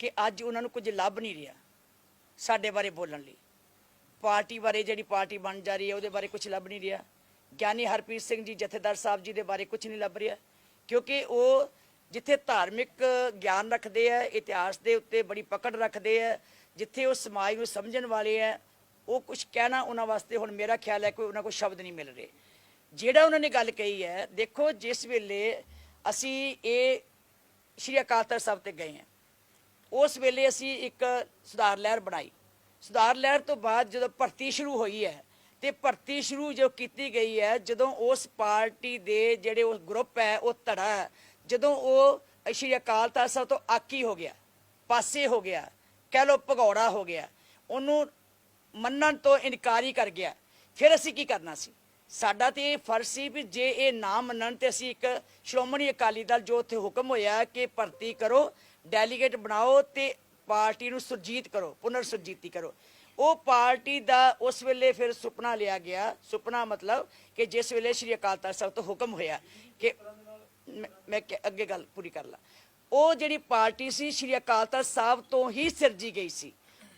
ਕਿ ਅੱਜ ਉਹਨਾਂ ਨੂੰ ਕੁਝ ਲੱਭ ਨਹੀਂ ਰਿਹਾ ਸਾਡੇ ਬਾਰੇ ਬੋਲਣ ਲਈ। ਪਾਰਟੀ ਬਾਰੇ ਜਿਹੜੀ ਪਾਰਟੀ ਬਣ ਜਾ ਰਹੀ ਹੈ, ਉਹਦੇ ਬਾਰੇ ਕੁਝ ਲੱਭ ਨਹੀਂ ਰਿਹਾ। ਗਿਆਨੀ ਹਰਪ੍ਰੀਤ ਸਿੰਘ ਜੀ, ਜਥੇਦਾਰ ਸਾਹਿਬ ਜੀ ਦੇ ਬਾਰੇ ਕੁਝ ਨਹੀਂ ਲੱਭ ਰਿਹਾ, ਕਿਉਂਕਿ ਉਹ ਜਿੱਥੇ ਧਾਰਮਿਕ ਗਿਆਨ ਰੱਖਦੇ ਆ, ਇਤਿਹਾਸ ਦੇ ਉੱਤੇ ਬੜੀ ਪਕੜ ਰੱਖਦੇ ਆ, ਜਿੱਥੇ ਉਹ ਸਮਾਜ ਨੂੰ ਸਮਝਣ ਵਾਲੇ ਆ, ਉਹ ਕੁਝ ਕਹਿਣਾ ਉਹਨਾਂ ਵਾਸਤੇ ਹੁਣ ਮੇਰਾ ਖਿਆਲ ਹੈ ਕੋਈ ਉਹਨਾਂ ਕੋਲ ਸ਼ਬਦ ਨਹੀਂ ਮਿਲ ਰਹੇ। ਜਿਹੜਾ ਉਹਨਾਂ ਨੇ ਗੱਲ ਕਹੀ ਹੈ, ਦੇਖੋ ਜਿਸ ਵੇਲੇ ਅਸੀਂ ਇਹ ਸ਼੍ਰੀ ਅਕਾਲ ਤਖਤ ਸਾਹਿਬ ਤੇ ਗਏ ਹਾਂ ਉਸ ਵੇਲੇ ਅਸੀਂ ਇੱਕ ਸੁਧਾਰ ਲਹਿਰ ਬਣਾਈ। ਸੁਧਾਰ ਲਹਿਰ ਤੋਂ ਬਾਅਦ ਜਦੋਂ ਭਰਤੀ ਸ਼ੁਰੂ ਹੋਈ ਹੈ ਤੇ ਭਰਤੀ ਸ਼ੁਰੂ ਜੋ ਕੀਤੀ ਗਈ ਹੈ ਜਦੋਂ ਉਸ ਪਾਰਟੀ ਦੇ ਜਿਹੜੇ ਉਹ ਗਰੁੱਪ ਹੈ ਉਹ ਧੜਾ ਹੈ, ਜਦੋਂ ਉਹ ਸ਼੍ਰੀ ਅਕਾਲ ਤਖਤ ਸਾਹਿਬ ਤੋਂ ਆਕੀ ਹੋ ਗਿਆ ਪਾਸੇ ਹੋ ਗਿਆ ਕਹਿ ਲੋ ਭਗੌੜਾ ਹੋ ਗਿਆ ਉਹਨੂੰ ਮੰਨਣ ਤੋਂ ਇਨਕਾਰੀ ਕਰ ਗਿਆ ਫਿਰ ਅਸੀਂ ਕੀ ਕਰਨਾ ਸੀ? ਸਾਡਾ ਤੇ ਇਹ ਫਰਜ਼ ਸੀ ਵੀ ਜੇ ਇਹ ਨਾ ਮੰਨਣ ਤੇ ਅਸੀਂ ਇੱਕ ਸ਼੍ਰੋਮਣੀ ਅਕਾਲੀ ਦਲ ਜੋ ਉੱਥੇ ਹੁਕਮ ਹੋਇਆ ਕਿ ਭਰਤੀ ਕਰੋ ਡੈਲੀਗੇਟ ਬਣਾਓ ਤੇ ਪਾਰਟੀ ਨੂੰ ਸੁਰਜੀਤ ਕਰੋ, ਪੁਨਰ ਸੁਰਜੀਤੀ ਕਰੋ। ਉਹ ਪਾਰਟੀ ਦਾ ਉਸ ਵੇਲੇ ਫਿਰ ਸੁਪਨਾ ਲਿਆ ਗਿਆ। ਸੁਪਨਾ ਮਤਲਬ ਕਿ ਜਿਸ ਵੇਲੇ ਸ਼੍ਰੀ ਅਕਾਲ ਤਖਤ ਸਾਹਿਬ ਤੋਂ ਹੁਕਮ ਹੋਇਆ ਕਿ ਮੈਂ- ਮੈਂ ਕਿ- ਅੱਗੇ ਗੱਲ ਪੂਰੀ ਕਰ ਲਾਂ। ਉਹ ਜਿਹੜੀ ਪਾਰਟੀ ਸੀ, ਸ਼੍ਰੀ ਅਕਾਲ ਤਖਤ ਸਾਹਿਬ ਤੋਂ ਹੀ ਸਿਰਜੀ ਗਈ ਸੀ।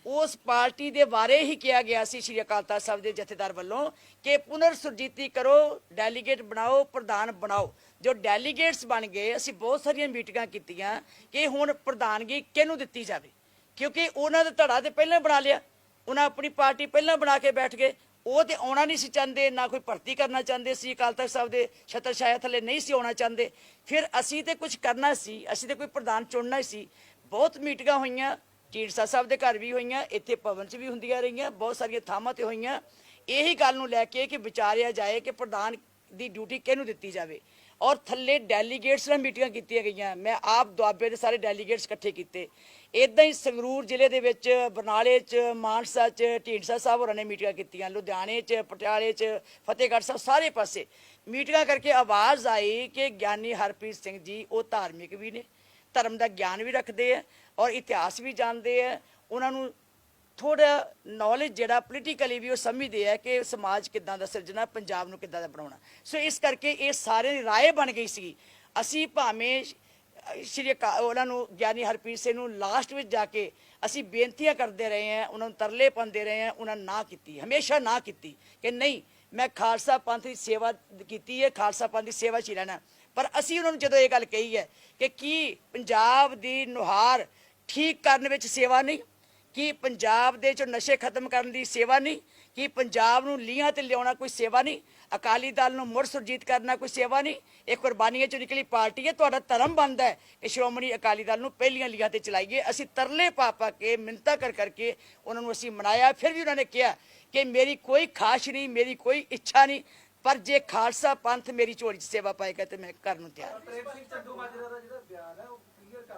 ਉਸ ਪਾਰਟੀ ਦੇ ਬਾਰੇ ਹੀ ਕਿਹਾ ਗਿਆ ਸੀ ਸ਼੍ਰੀ ਅਕਾਲ ਤਖਤ ਸਾਹਿਬ ਦੇ ਜਥੇਦਾਰ ਵੱਲੋਂ ਕਿ ਪੁਨਰ ਸੁਰਜੀਤੀ ਕਰੋ ਡੈਲੀਗੇਟ ਬਣਾਓ, ਪ੍ਰਧਾਨ ਬਣਾਓ। ਜੋ ਡੈਲੀਗੇਟਸ ਬਣ ਗਏ, ਅਸੀਂ ਬਹੁਤ ਸਾਰੀਆਂ ਮੀਟਿੰਗਾਂ ਕੀਤੀਆਂ ਕਿ ਹੁਣ ਪ੍ਰਧਾਨਗੀ ਕਿਹਨੂੰ ਦਿੱਤੀ ਜਾਵੇ? ਕਿਉਂਕਿ ਉਹਨਾਂ ਦਾ ਧੜਾ ਤੇ ਪਹਿਲਾਂ ਬਣਾ ਲਿਆ। ਉਹਨਾਂ ਆਪਣੀ ਪਾਰਟੀ ਪਹਿਲਾਂ ਬਣਾ ਕੇ ਬੈਠ ਗਏ। ਉਹ ਤੇ ਆਉਣਾ ਨਹੀਂ ਸੀ ਚਾਹੁੰਦੇ, ਨਾ ਕੋਈ ਭਰਤੀ ਕਰਨਾ ਚਾਹੁੰਦੇ ਸੀ, ਅਕਾਲ ਤਖਤ ਸਾਹਿਬ ਦੇ ਛਤਰ ਛਾਇਆ ਥੱਲੇ ਨਹੀਂ ਸੀ ਆਉਣਾ ਚਾਹੁੰਦੇ। ਫਿਰ ਅਸੀਂ ਤੇ ਕੁਝ ਕਰਨਾ ਸੀ, ਅਸੀਂ ਤੇ ਕੋਈ ਪ੍ਰਧਾਨ ਚੁਣਨਾ ਹੀ ਸੀ। ਬਹੁਤ ਮੀਟਿੰਗਾਂ ਹੋਈਆਂ। ਢੀਂਡਸਾ ਸਾਹਿਬ ਦੇ ਘਰ ਵੀ ਹੋਈਆਂ, ਇੱਥੇ ਭਵਨ 'ਚ ਵੀ ਹੁੰਦੀਆਂ ਰਹੀਆਂ, ਬਹੁਤ ਸਾਰੀਆਂ ਥਾਵਾਂ ਤੇ ਹੋਈਆਂ। ਇਹੀ ਗੱਲ ਨੂੰ ਲੈ ਕੇ ਕਿ ਵਿਚਾਰਿਆ ਜਾਏ ਕਿ ਪ੍ਰਧਾਨ ਦੀ ਡਿਊਟੀ ਕਿਹਨੂੰ ਦਿੱਤੀ ਜਾਵੇ। ਔਰ ਥੱਲੇ ਡੈਲੀਗੇਟਸ ਨਾਲ ਮੀਟਿੰਗਾਂ ਕੀਤੀਆਂ ਗਈਆਂ। ਮੈਂ ਆਪ ਦੁਆਬੇ ਦੇ ਸਾਰੇ ਡੈਲੀਗੇਟਸ ਇਕੱਠੇ ਕੀਤੇ। ਇਦਾਂ ਹੀ ਸੰਗਰੂਰ ਜ਼ਿਲ੍ਹੇ ਦੇ ਵਿੱਚ, ਬਰਨਾਲੇ 'ਚ, ਮਾਨਸਾ 'ਚ, ਢੀਂਡਸਾ ਸਾਹਿਬ ਹੋਰਾਂ ਨੇ ਮੀਟਿੰਗਾਂ ਕੀਤੀਆਂ। ਲੁਧਿਆਣੇ 'ਚ, ਪਟਿਆਲੇ 'ਚ, ਫਤਿਹਗੜ੍ਹ ਸਾਹਿਬ ਸਾਰੇ ਪਾਸੇ ਮੀਟਿੰਗਾਂ ਕਰਕੇ ਆਵਾਜ਼ ਆਈ ਕਿ ਗਿਆਨੀ ਹਰਪ੍ਰੀਤ ਸਿੰਘ ਜੀ ਉਹ ਧਾਰਮਿਕ ਵੀ ਨੇ, ਧਰਮ ਦਾ ਗਿਆਨ ਵੀ ਰੱਖਦੇ ਆ। ਔਰ ਇਤਿਹਾਸ ਵੀ ਜਾਣਦੇ ਆ, ਉਹਨਾਂ ਨੂੰ ਥੋੜਾ ਨੌਲੇਜ ਜਿਹੜਾ ਪੋਲੀਟੀਕਲੀ ਵੀ ਉਹ ਸਮਝਦੇ ਆ ਕਿ ਸਮਾਜ ਕਿੱਦਾਂ ਦਾ ਸਿਰਜਣਾ, ਪੰਜਾਬ ਨੂੰ ਕਿੱਦਾਂ ਦਾ ਬਣਾਉਣਾ। ਸੋ ਇਸ ਕਰਕੇ ਇਹ ਸਾਰੇ ਦੀ ਰਾਏ ਬਣ ਗਈ ਸੀ। ਅਸੀਂ ਭਾਵੇਂ ਸ਼੍ਰੀ ਅਕਾ- ਉਹਨਾਂ ਨੂੰ ਗਿਆਨੀ ਹਰਪ੍ਰੀਤ ਸਿੰਘ ਨੂੰ ਲਾਸਟ ਵਿੱਚ ਜਾ ਕੇ ਅਸੀਂ ਬੇਨਤੀਆਂ ਕਰਦੇ ਰਹੇ ਹਾਂ, ਉਹਨਾਂ ਨੂੰ ਤਰਲੇ ਪਾਉਂਦੇ ਰਹੇ ਹਾਂ, ਉਹਨਾਂ ਨਾ ਕੀਤੀ, ਹਮੇਸ਼ਾ ਨਾ ਕੀਤੀ ਕਿ ਨਹੀਂ, ਮੈਂ ਖਾਲਸਾ ਪੰਥ ਦੀ ਸੇਵਾ ਕੀਤੀ ਹੈ, ਖਾਲਸਾ ਪੰਥ ਦੀ ਸੇਵਾ 'ਚ ਹੀ ਰਹਿਣਾ। ਪਰ ਅਸੀਂ ਉਹਨਾਂ ਨੂੰ ਜਦੋਂ ਇਹ ਗੱਲ ਕਹੀ ਹੈ ਕਿ ਕੀ ਪੰਜਾਬ ਦੀ ਨੁਹਾਰ ਠੀਕ ਕਰਨ ਵਿੱਚ ਸੇਵਾ ਨਹੀਂ, ਕੀ ਪੰਜਾਬ ਦੇ ਚੋਂ ਨਸ਼ੇ ਖਤਮ ਕਰਨ ਦੀ ਸੇਵਾ ਨਹੀਂ, ਕੀ ਪੰਜਾਬ ਨੂੰ ਲੀਹਾਂ ਤੇ ਲਿਆਉਣਾ ਕੋਈ ਸੇਵਾ ਨਹੀਂ, ਅਕਾਲੀ ਦਲ ਨੂੰ ਮੁੜ ਸੁਰਜੀਤ ਕਰਨਾ ਕੋਈ ਸੇਵਾ ਨਹੀਂ, ਇਹ ਕੁਰਬਾਨੀਆਂ ਚੋਂ ਨਿਕਲੀ ਪਾਰਟੀ ਹੈ, ਤੁਹਾਡਾ ਧਰਮ ਬਣਦਾ ਹੈ ਕਿ ਸ਼੍ਰੋਮਣੀ ਅਕਾਲੀ ਦਲ ਨੂੰ ਪਹਿਲੀਆਂ ਲੀਹਾਂ ਤੇ ਚਲਾਈਏ, ਅਸੀਂ ਤਰਲੇ ਪਾ ਪਾ ਕੇ ਮਿੰਤਾ ਕਰ ਕਰਕੇ ਉਹਨਾਂ ਨੂੰ ਅਸੀਂ ਮਨਾਇਆ, ਫਿਰ ਵੀ ਉਹਨਾਂ ਨੇ ਕਿਹਾ ਕਿ ਮੇਰੀ ਕੋਈ ਖਾਸ਼ ਨਹੀਂ, ਮੇਰੀ ਕੋਈ ਇੱਛਾ ਨਹੀਂ, ਪਰ ਜੇ ਖਾਲਸਾ ਪੰਥ ਮੇਰੀ ਝੋਲੀ 'ਚ ਸੇਵਾ ਪਾਏਗਾ ਤੇ ਮੈਂ ਕਰਨ ਨੂੰ ਤਿਆਰ ਹਾਂ।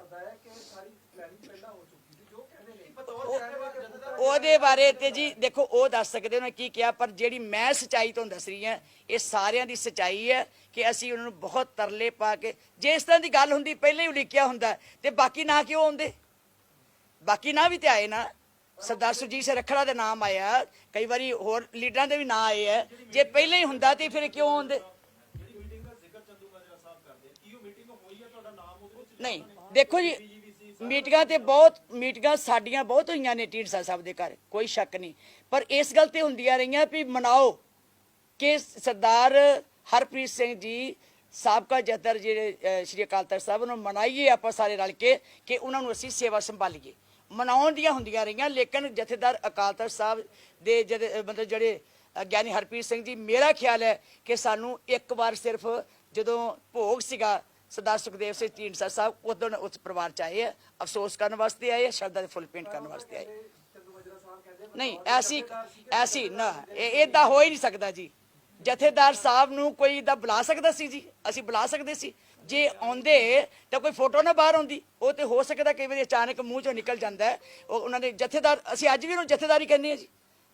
ਕਰਦਾ ਹੈ ਕਿ ਸਾਰੀ ਪਲੈਨਿੰਗ ਪਹਿਲਾਂ ਹੋ ਚੁੱਕੀ ਸੀ ਜੋ ਕਹਿੰਦੇ ਨੇ। ਬਤੌਰ ਕਹਿਣਗੇ ਜਥੇਦਾਰ ਉਹਦੇ ਬਾਰੇ ਤੇ ਜੀ ਦੇਖੋ ਉਹ ਦੱਸ ਸਕਦੇ ਉਹਨੇ ਕੀ ਕਿਹਾ ਪਰ ਜਿਹੜੀ ਮੈਂ ਸਚਾਈ ਤੁਹਾਨੂੰ ਦੱਸ ਰਹੀ ਹਾਂ ਇਹ ਸਾਰਿਆਂ ਦੀ ਸਚਾਈ ਹੈ ਕਿ ਅਸੀਂ ਉਹਨਾਂ ਨੂੰ ਬਹੁਤ ਤਰਲੇ ਪਾ ਕੇ ਜੇ ਇਸ ਤਰ੍ਹਾਂ ਦੀ ਗੱਲ ਹੁੰਦੀ ਪਹਿਲਾਂ ਹੀ ਉਲੀਕਿਆ ਹੁੰਦਾ ਤੇ ਬਾਕੀ ਨਾ ਕਿਉਂ ਆਉਂਦੇ? ਬਾਕੀ ਨਾ ਵੀ ਤੇ ਆਏ ਨਾ। ਸਰਦਾਰ ਸੁਰਜੀਤ ਸਿੰਘ ਰੱਖੜਾ ਦੇ ਨਾਮ ਆਇਆ ਕਈ ਵਾਰੀ ਹੋਰ ਲੀਡਰਾਂ ਦੇ ਵੀ ਨਾਂ ਆਏ ਹੈ ਜੇ ਪਹਿਲਾਂ ਹੀ ਹੁੰਦਾ ਤੇ ਫਿਰ ਕਿਉਂ ਆਉਂਦੇ? ਜਿਹੜੀ ਮੀਟਿੰਗ ਦਾ ਜ਼ਿਕਰ ਚੰਦੂ ਮਾਜਰਾ ਸਾਹਿਬ ਕਰਦੇ ਕੀ ਉਹ ਮੀਟਿੰਗ ਹੋਈ ਹੈ ਤੁਹਾਡਾ ਨਾਮ ਉਹਦੇ ਵਿੱਚ ਨਹੀਂ। ਦੇਖੋ ਜੀ, ਮੀਟਿੰਗਾਂ ਤੇ ਬਹੁਤ, ਮੀਟਿੰਗਾਂ ਸਾਡੀਆਂ ਬਹੁਤ ਹੋਈਆਂ ਨੇ ਢੀਂਡਸਾ ਸਾਹਿਬ ਦੇ ਘਰ, ਕੋਈ ਸ਼ੱਕ ਨਹੀਂ। ਪਰ ਇਸ ਗੱਲ ਤੇ ਹੁੰਦੀਆਂ ਰਹੀਆਂ ਵੀ ਮਨਾਓ ਕਿ ਸਰਦਾਰ ਹਰਪ੍ਰੀਤ ਸਿੰਘ ਜੀ, ਸਾਬਕਾ ਜਥੇਦਾਰ ਜਿਹੜੇ ਸ਼੍ਰੀ ਅਕਾਲ ਤਖਤ ਸਾਹਿਬ ਨੂੰ ਮਨਾਈਏ ਆਪਾਂ ਸਾਰੇ ਰਲ ਕੇ ਕਿ ਉਹਨਾਂ ਨੂੰ ਅਸੀਂ ਸੇਵਾ ਸੰਭਾਲੀਏ। ਮਨਾਉਣ ਦੀਆਂ ਹੁੰਦੀਆਂ ਰਹੀਆਂ, ਲੇਕਿਨ ਜਥੇਦਾਰ ਅਕਾਲ ਤਖਤ ਸਾਹਿਬ ਦੇ ਜਿਹੜੇ ਮਤਲਬ ਜਿਹੜੇ ਗਿਆਨੀ ਹਰਪ੍ਰੀਤ ਸਿੰਘ ਜੀ, ਮੇਰਾ ਖਿਆਲ ਹੈ ਕਿ ਸਾਨੂੰ ਇੱਕ ਵਾਰ ਸਿਰਫ ਜਦੋਂ ਭੋਗ ਸੀਗਾ ਸਰਦਾਰ ਸੁਖਦੇਵ ਸਿੰਘ ਢੀਂਡਸਾ ਸਾਹਿਬ ਉਦੋਂ ਉਸ ਪਰਿਵਾਰ ਚ ਆਏ ਆ, ਅਫਸੋਸ ਕਰਨ ਵਾਸਤੇ ਆਏ ਆ, ਸ਼ਰਧਾ ਦੇ ਫੁੱਲ ਪੇਂਟ ਕਰਨ ਵਾਸਤੇ ਆਏ ਨਹੀਂ, ਐਸੀ ਐਸੀ ਨਾ, ਇਹ ਇਦਾਂ ਹੋ ਹੀ ਨਹੀਂ ਸਕਦਾ ਜੀ। ਜਥੇਦਾਰ ਸਾਹਿਬ ਨੂੰ ਕੋਈ ਇਦਾਂ ਬੁਲਾ ਸਕਦਾ ਸੀ ਜੀ, ਅਸੀਂ ਬੁਲਾ ਸਕਦੇ ਸੀ। ਜੇ ਆਉਂਦੇ ਤਾਂ ਕੋਈ ਫੋਟੋ ਨਾ ਬਾਹਰ ਆਉਂਦੀ, ਉਹ ਤੇ ਹੋ ਸਕਦਾ ਕਈ ਵਾਰੀ ਅਚਾਨਕ ਮੂੰਹ ਚੋਂ ਨਿਕਲ ਜਾਂਦਾ ਉਹ, ਉਹਨਾਂ ਦੇ ਜਥੇਦਾਰ, ਅਸੀਂ ਅੱਜ ਵੀ ਉਹਨੂੰ ਜਥੇਦਾਰੀ ਕਹਿੰਦੇ ਆ ਜੀ।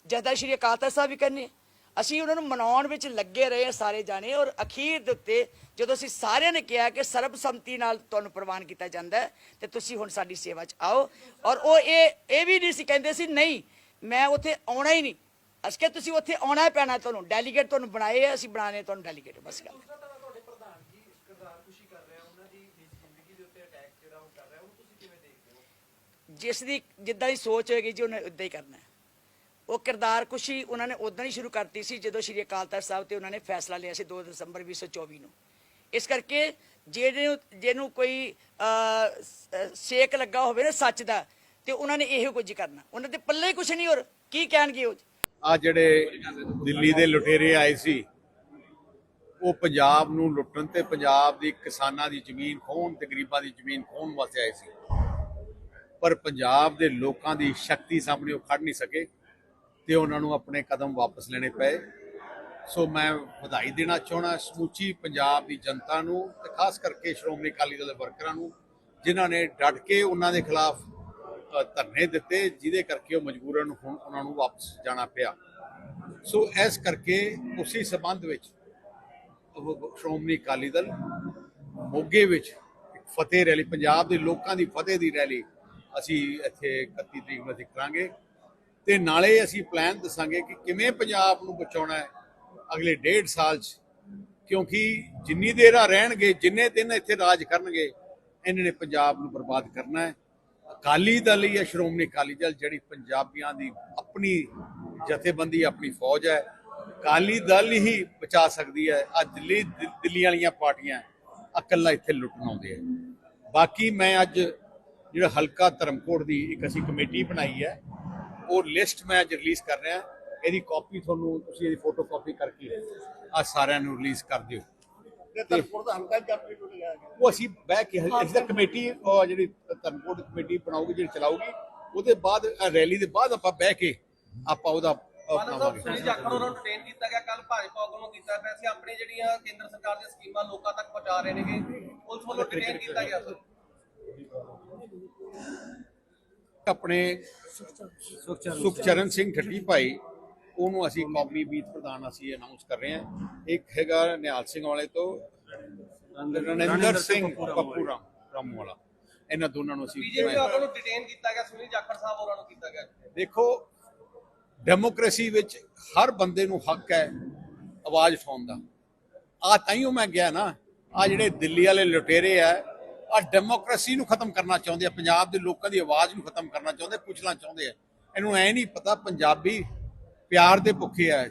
ਜਥੇਦਾਰ ਸ਼੍ਰੀ ਅਕਾਲ ਤਖਤ ਸਾਹਿਬ ਵੀ ਕਹਿੰਦੇ ਆ ਅਸੀਂ ਉਹਨਾਂ ਨੂੰ ਮਨਾਉਣ ਵਿੱਚ ਲੱਗੇ ਰਹੇ ਹਾਂ ਸਾਰੇ ਜਾਣੇ ਔਰ ਅਖੀਰ ਦੇ ਉੱਤੇ ਜਦੋਂ ਅਸੀਂ ਸਾਰਿਆਂ ਨੇ ਕਿਹਾ ਕਿ ਸਰਬਸੰਮਤੀ ਨਾਲ ਤੁਹਾਨੂੰ ਪ੍ਰਵਾਨ ਕੀਤਾ ਜਾਂਦਾ ਹੈ ਤੇ ਤੁਸੀਂ ਹੁਣ ਸਾਡੀ ਸੇਵਾ 'ਚ ਆਓ। ਔਰ ਉਹ ਇਹ ਇਹ ਵੀ ਨਹੀਂ ਸੀ ਕਹਿੰਦੇ ਸੀ ਨਹੀਂ ਮੈਂ ਉੱਥੇ ਆਉਣਾ ਹੀ ਨਹੀਂ। ਅਸੀਂ ਕਿਹਾ ਤੁਸੀਂ ਉੱਥੇ ਆਉਣਾ ਹੀ ਪੈਣਾ ਤੁਹਾਨੂੰ। ਡੈਲੀਗੇਟ ਤੁਹਾਨੂੰ ਬਣਾਏ ਆ ਅਸੀਂ ਬਣਾਣੇ ਤੁਹਾਨੂੰ ਡੈਲੀਗੇਟ ਬਸ ਗੱਲ ਜਿਸ ਦੀ ਜਿੱਦਾਂ ਦੀ ਸੋਚ ਹੋਏਗੀ ਜੀ ਉਹਨੇ ਉਦਾਂ ਹੀ ਕਰਨਾ ਹੈ। ਉਹ ਕਿਰਦਾਰ ਕੁਸ਼ੀ ਉਹਨਾਂ ਨੇ ਉਦੋਂ ਹੀ ਸ਼ੁਰੂ ਕਰਤੀ ਸੀ, ਜਦੋਂ ਸ਼੍ਰੀ ਅਕਾਲ ਤਖਤ ਸਾਹਿਬ ਤੇ ਉਹਨਾਂ ਨੇ ਫੈਸਲਾ ਲਿਆ ਸੀ 2 ਦਸੰਬਰ 2024 ਨੂੰ। ਇਸ ਕਰਕੇ ਜਿਹੜੇ ਜਿਹਨੂੰ ਕੋਈ ਸੇਕ ਲੱਗਾ ਹੋਵੇ ਨਾ ਸੱਚ ਦਾ, ਤੇ ਉਹਨਾਂ ਨੇ ਇਹੋ ਕੁਝ ਕਰਨਾ। ਉਹਨਾਂ ਦੇ ਪੱਲੇ ਕੁਝ ਨਹੀਂ ਹੋਰ, ਕੀ ਕਹਿਣਗੇ ਉਹ? ਆ ਜਿਹੜੇ ਦਿੱਲੀ ਦੇ ਲੁਟੇਰੇ ਆਏ ਸੀ, ਉਹ ਪੰਜਾਬ ਨੂੰ ਲੁੱਟਣ ਤੇ ਪੰਜਾਬ ਦੀ ਕਿਸਾਨਾਂ ਦੀ ਜ਼ਮੀਨ ਖੋਹਣ ਤੇ ਗਰੀਬਾਂ ਦੀ ਜ਼ਮੀਨ ਖੋਹਣ ਵਾਸਤੇ ਆਏ ਸੀ। ਪਰ ਪੰਜਾਬ ਦੇ ਲੋਕਾਂ ਦੀ ਸ਼ਕਤੀ ਸਾਹਮਣੇ ਉਹ ਖੜ ਨਹੀਂ ਸਕੇ। ਤੇ ਉਹਨਾਂ ਨੂੰ ਆਪਣੇ ਕਦਮ ਵਾਪਸ ਲੈਣੇ ਪਏ। ਸੋ ਮੈਂ ਵਧਾਈ ਦੇਣਾ ਚਾਹਣਾ ਸਮੁੱਚੀ ਪੰਜਾਬ ਦੀ ਜਨਤਾ ਨੂੰ ਤੇ ਖਾਸ ਕਰਕੇ ਸ਼੍ਰੋਮਣੀ ਅਕਾਲੀ ਦਲ ਦੇ ਵਰਕਰਾਂ ਨੂੰ, ਜਿਨ੍ਹਾਂ ਨੇ ਡਟ ਕੇ ਉਹਨਾਂ ਦੇ ਖਿਲਾਫ ਧਰਨੇ ਦਿੱਤੇ, ਜਿਹਦੇ ਕਰਕੇ ਉਹ ਮਜਬੂਰਨ ਹੁਣ ਉਹਨਾਂ ਨੂੰ ਵਾਪਸ ਜਾਣਾ ਪਿਆ। ਸੋ ਇਸ ਕਰਕੇ ਉਸੇ ਸਬੰਧ ਵਿੱਚ ਸ਼੍ਰੋਮਣੀ ਅਕਾਲੀ ਦਲ ਮੋਗੇ ਵਿੱਚ ਇੱਕ ਫਤਿਹ ਰੈਲੀ, ਪੰਜਾਬ ਦੇ ਲੋਕਾਂ ਦੀ ਫਤਿਹ ਦੀ ਰੈਲੀ ਅਸੀਂ ਇੱਥੇ 31 ਤਰੀਕ ਨੂੰ ਅਸੀਂ ਕਰਾਂਗੇ। ਤੇ ਨਾਲੇ ਅਸੀਂ ਪਲਾਨ ਦੱਸਾਂਗੇ ਕਿ ਕਿਵੇਂ ਪੰਜਾਬ ਨੂੰ ਬਚਾਉਣਾ ਹੈ ਅਗਲੇ ਡੇਢ ਸਾਲ 'ਚ। ਕਿਉਂਕਿ ਜਿੰਨੀ ਦੇਰ ਆ ਰਹਿਣਗੇ, ਜਿੰਨੇ ਦਿਨ ਇੱਥੇ ਰਾਜ ਕਰਨਗੇ, ਇਹਨਾਂ ਨੇ ਪੰਜਾਬ ਨੂੰ ਬਰਬਾਦ ਕਰਨਾ ਹੈ। ਅਕਾਲੀ ਦਲ ਜਾਂ ਸ਼੍ਰੋਮਣੀ ਅਕਾਲੀ ਦਲ ਜਿਹੜੀ ਪੰਜਾਬੀਆਂ ਦੀ ਆਪਣੀ ਜਥੇਬੰਦੀ, ਆਪਣੀ ਫੌਜ ਹੈ। ਅਕਾਲੀ ਦਲ ਹੀ ਬਚਾ ਸਕਦੀ ਹੈ। ਆ ਦਿੱਲੀ ਦਿੱਲੀ ਵਾਲੀਆਂ ਪਾਰਟੀਆਂ ਇਕੱਲਾ ਇੱਥੇ ਲੁੱਟਣ ਆਉਂਦੇ ਆ। ਬਾਕੀ ਮੈਂ ਅੱਜ ਜਿਹੜਾ ਹਲਕਾ ਧਰਮਕੋਟ ਦੀ ਇੱਕ ਅਸੀਂ ਕਮੇਟੀ ਬਣਾਈ ਹੈ ਉਹ ਲਿਸਟ ਮੈਂ ਅੱਜ ਰਿਲੀਜ਼ ਕਰ ਰਿਹਾ। ਇਹਦੀ ਕਾਪੀ ਤੁਹਾਨੂੰ ਤੁਸੀਂ ਇਹਦੀ ਫੋਟੋ ਕਾਪੀ ਕਰਕੇ ਆ ਸਾਰਿਆਂ ਨੂੰ ਰਿਲੀਜ਼ ਕਰ ਦਿਓ। ਦਾ ਉਹ ਅਸੀਂ ਬਹਿ ਕੇ ਅਸੀਂ ਤਾਂ ਕਮੇਟੀ ਉਹ ਜਿਹੜੀ ਧਰਮਕੋਟ ਕਮੇਟੀ ਬਣਾਉਗੀ ਜਿਹੜੀ ਚਲਾਉਗੀ ਉਹਦੇ ਬਾਅਦ ਰੈਲੀ ਦੇ ਬਾਅਦ ਆਪਾਂ ਬਹਿ ਕੇ ਆਪਾਂ ਉਹਦਾ ਸੁਨੀਲ ਜਾਖੜ ਉਹਨਾਂ ਨੂੰ ਡਿਟੇਨ ਕੀਤਾ ਗਿਆ ਕੱਲ ਭਾਜਪਾ ਵੱਲੋਂ ਕੀਤਾ ਪਿਆ ਸੀ। ਆਪਣੀ ਜਿਹੜੀਆਂ ਕੇਂਦਰ ਸਰਕਾਰ ਦੀਆਂ ਸਕੀਮਾਂ ਲੋਕਾਂ ਤੱਕ ਪਹੁੰਚਾ ਰਹੇ ਨੇਗੇ ਪੁਲਿਸ ਵੱਲੋਂ ਡਿਟੇਨ ਕੀਤਾ ਗਿਆ ਸਰ ਆਪਣੇ ਸੁਖਚਰਨ ਸਿੰਘ ਠੱਟੀ ਭਾਈ ਉਹਨੂੰ ਅਸੀਂ ਕੌਮੀ ਬੀਤ ਪ੍ਰਧਾਨ ਅਸੀਂ ਅਨਾਉਂਸ ਕਰ ਰਹੇ ਹਾਂ। ਇੱਕ ਹੈਗਾ ਨਿਹਾਲ ਸਿੰਘ ਵਾਲੇ ਤੋਂ ਰਣਿੰਦਰ ਸਿੰਘ ਪੱਪੂ ਰਾਮ ਰਾਮੂ ਵਾਲਾ। ਇਹਨਾਂ ਦੋਨਾਂ ਨੂੰ ਅਸੀਂ ਬੀਜੇਪੀ ਵੱਲੋਂ ਨੂੰ ਡਿਟੇਨ ਕੀਤਾ ਗਿਆ ਸੁਨੀਲ ਜਾਖੜ ਸਾਹਿਬ ਉਹਨਾਂ ਨੂੰ ਕੀਤਾ ਗਿਆ। ਦੇਖੋ ਡੈਮੋਕ੍ਰੇਸੀ ਵਿੱਚ ਹਰ ਬੰਦੇ ਨੂੰ ਹੱਕ ਹੈ ਆਵਾਜ਼ ਉਠਾਉਣ ਦਾ। ਆ ਤਾਈਓ ਮੈਂ ਗਿਆ ਨਾ ਆ ਜਿਹੜੇ ਦਿੱਲੀ ਵਾਲੇ ਲੁਟੇਰੇ ਆ ਆ ਡੈਮੋਕ੍ਰੇਸੀ ਨੂੰ ਖਤਮ ਕਰਨਾ ਚਾਹੁੰਦੇ ਆ, ਪੰਜਾਬ ਦੇ ਲੋਕਾਂ ਦੀ ਆਵਾਜ਼ ਨੂੰ ਖਤਮ ਕਰਨਾ ਚਾਹੁੰਦੇ ਕੁਚਲਣਾ ਚਾਹੁੰਦੇ ਆ। ਇਹਨੂੰ ਐ ਨਹੀਂ ਪਤਾ, ਪੰਜਾਬੀ ਪਿਆਰ ਦੇ ਭੁੱਖੇ ਆ।